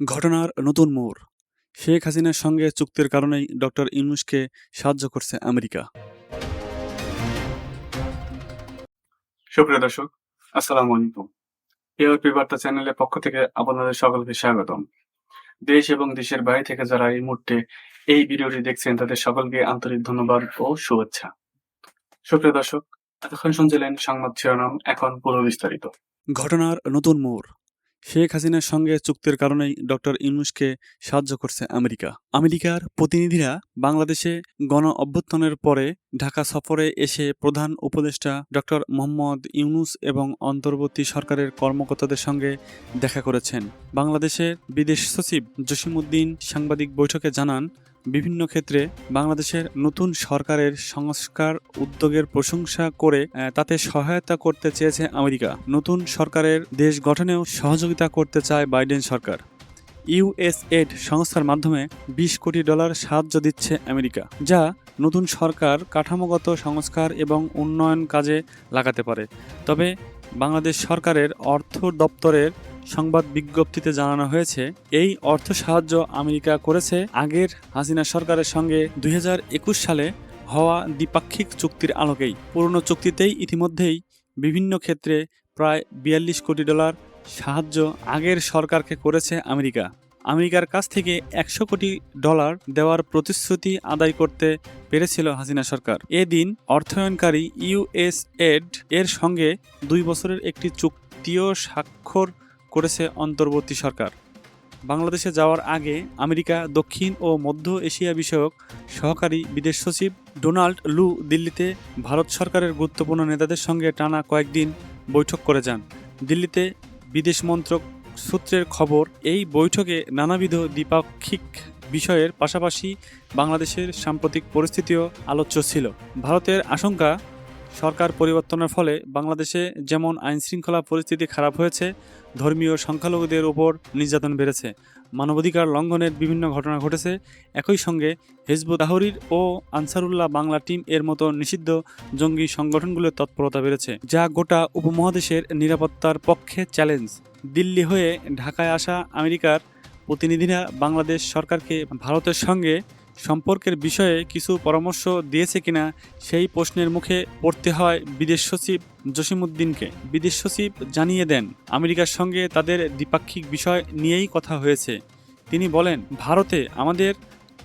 ঘটনার নতুন মোড়। শেখ হাসিনার সঙ্গে চুক্তির কারণেই ডক্টর ইউনুসকে সাহায্য করছে আমেরিকা। সুপ্রিয় দর্শক আসসালামু আলাইকুম। এআরপি বার্তা চ্যানেলের পক্ষ থেকে আপনাদের সকলকে স্বাগতম। দেশ এবং দেশের বাইরে থেকে যারা এই মুহূর্তে এই ভিডিওটি দেখছেন তাদের সকলকে আন্তরিক ধন্যবাদ ও শুভেচ্ছা। সুপ্রিয় দর্শক এতক্ষণ শুনছিলেন সংবাদ শিরোনাম এখন পুরো বিস্তারিত। ঘটনার নতুন মোড়। শেখ হাসিনার সঙ্গে চুক্তির কারণেই ডক্টর ইউনুসকে সাহায্য করছে আমেরিকা। আমেরিকার প্রতিনিধিরা বাংলাদেশে গণ অভ্যুত্থানের পরে ঢাকা সফরে এসে প্রধান উপদেষ্টা ডক্টর মোহাম্মদ ইউনুস এবং অন্তর্বর্তী সরকারের কর্মকর্তাদের সঙ্গে দেখা করেছেন। বাংলাদেশের বিদেশ সচিব জসিমউদ্দিন সাংবাদিক বৈঠকে জানান বিভিন্ন ক্ষেত্রে বাংলাদেশের নতুন সরকারের সংস্কার উদ্যোগের প্রশংসা করে তাতে সহায়তা করতে চেয়েছে আমেরিকা। নতুন সরকারের দেশ গঠনেও সহযোগিতা করতে চায় বাইডেন সরকার। ইউএসএড সংস্থার মাধ্যমে বিশ কোটি ডলার সাহায্য দিচ্ছে আমেরিকা, যা নতুন সরকার কাঠামোগত সংস্কার এবং উন্নয়ন কাজে লাগাতে পারে। তবে বাংলাদেশ সরকারের অর্থ দপ্তরের সংবাদ বিজ্ঞপ্তিতে জানানো হয়েছে, এই অর্থ সাহায্য আমেরিকা করেছে আগের হাসিনা সরকারের সঙ্গে দুই হাজার একুশ সালে হওয়া দ্বিপাক্ষিক চুক্তির আলোকেই। পুরনো চুক্তিতেই ইতিমধ্যেই বিভিন্ন ক্ষেত্রে প্রায় বিয়াল্লিশ কোটি ডলার সাহায্য আগের সরকারকে করেছে আমেরিকা। আমেরিকার কাছ থেকে একশো কোটি ডলার দেওয়ার প্রতিশ্রুতি আদায় করতে পেরেছিল হাসিনা সরকার। এদিন অর্থায়নকারী ইউএসএড এর সঙ্গে দুই বছরের একটি চুক্তিও স্বাক্ষর করেছে অন্তর্বর্তী সরকার। বাংলাদেশে যাওয়ার আগে আমেরিকা, দক্ষিণ ও মধ্য এশিয়া বিষয়ক সহকারী বিদেশ সচিব ডোনাল্ড লু দিল্লিতে ভারত সরকারের গুরুত্বপূর্ণ নেতাদের সঙ্গে টানা কয়েকদিন বৈঠক করে যান। দিল্লিতে বিদেশ মন্ত্রক সূত্রের খবর, এই বৈঠকে নানাবিধ দ্বিপাক্ষিক বিষয়ের পাশাপাশি বাংলাদেশের সাম্প্রতিক পরিস্থিতিও আলোচ্য ছিল। ভারতের আশঙ্কা সরকার পরিবর্তনের ফলে বাংলাদেশে যেমন আইনশৃঙ্খলা পরিস্থিতি খারাপ হয়েছে, ধর্মীয় সংখ্যালঘুদের ওপর নির্যাতন বেড়েছে। মানবাধিকার লঙ্ঘনের বিভিন্ন ঘটনা ঘটেছে। একই সঙ্গে হিজবুত তাহরির ও আনসারুল্লাহ বাংলা টিম এর মতো নিষিদ্ধ জঙ্গি সংগঠনগুলোর তৎপরতা বেড়েছে, যা গোটা উপমহাদেশের নিরাপত্তার পক্ষে চ্যালেঞ্জ। দিল্লি হয়ে ঢাকায় আসা আমেরিকার প্রতিনিধিরা বাংলাদেশ সরকারকে ভারতের সঙ্গে সম্পর্কের বিষয়ে কিছু পরামর্শ দিয়েছে কিনা সেই প্রশ্নের মুখে পড়তে হয় বিদেশ সচিব জসিমউদ্দিনকে। বিদেশ সচিব জানিয়ে দেন, আমেরিকার সঙ্গে তাদের দ্বিপাক্ষিক বিষয় নিয়েই কথা হয়েছে। তিনি বলেন, ভারতে আমাদের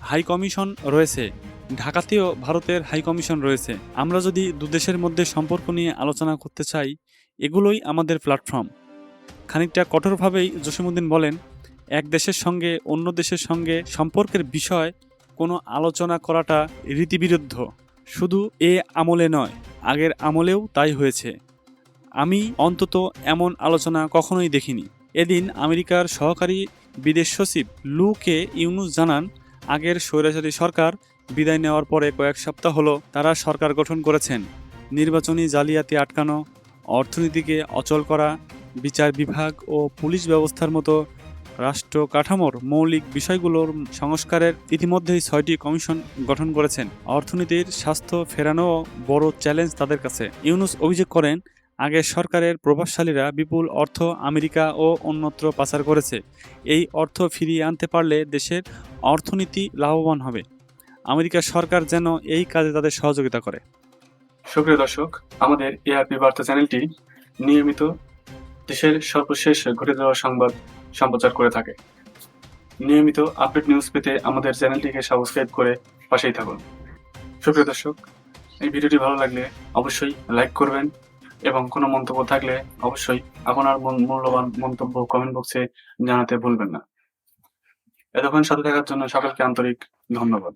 হাই কমিশন রয়েছে, ঢাকাতেও ভারতের হাই কমিশন রয়েছে। আমরা যদি দুদেশের মধ্যে সম্পর্ক নিয়ে আলোচনা করতে চাই, এগুলোই আমাদের প্ল্যাটফর্ম। খানিকটা কঠোরভাবেই জসিমউদ্দিন বলেন, এক দেশের সঙ্গে অন্য দেশের সঙ্গে সম্পর্কের বিষয় কোনো আলোচনা করাটা রীতিবিরুদ্ধ। শুধু এ আমলে নয়, আগের আমলেও তাই হয়েছে। আমি অন্তত এমন আলোচনা কখনোই দেখিনি। এদিন আমেরিকার সহকারী বিদেশ সচিব লুকে ইউনুস জানান, আগের স্বৈরাচারী সরকার বিদায় নেওয়ার পরে কয়েক সপ্তাহ হলো তারা সরকার গঠন করেছেন। নির্বাচনী জালিয়াতি আটকানো, অর্থনীতিকে অচল করা, বিচার বিভাগ ও পুলিশ ব্যবস্থার মতো রাষ্ট্র কাঠামোর মৌলিক বিষয়গুলোর সংস্কারের ইতিমধ্যেই ছয়টি কমিশন গঠন করেছেন। অর্থনীতির স্বাস্থ্য ফেরানো বড় চ্যালেঞ্জ তাদের কাছে। ইউনুস অভিযোগ করেন আগের সরকারের প্রভাবশালীরা বিপুল অর্থ আমেরিকা ও অন্যত্র পাচার করেছে। এই অর্থ ফিরিয়ে আনতে পারলে দেশের অর্থনীতি লাভবান হবে। আমেরিকার সরকার যেন এই কাজে তাদের সহযোগিতা করে। সুপ্রিয় দর্শক, আমাদের এআরপি বার্তা চ্যানেলটি নিয়মিত দেশের সর্বশেষ ঘটে যাওয়া সংবাদ সম্প্রচার করে থাকে। নিয়মিত আপডেট নিউজ পেতে আমাদের চ্যানেলটিকে সাবস্ক্রাইব করে পাশেই থাকুন। সুপ্রিয় দর্শক, এই ভিডিওটি ভালো লাগলে অবশ্যই লাইক করবেন এবং কোনো মন্তব্য থাকলে অবশ্যই আপনার মূল- মূল্যবান মন্তব্য কমেন্ট বক্সে জানাতে ভুলবেন না। এতক্ষণ সাথে থাকার জন্য সকলকে আন্তরিক ধন্যবাদ।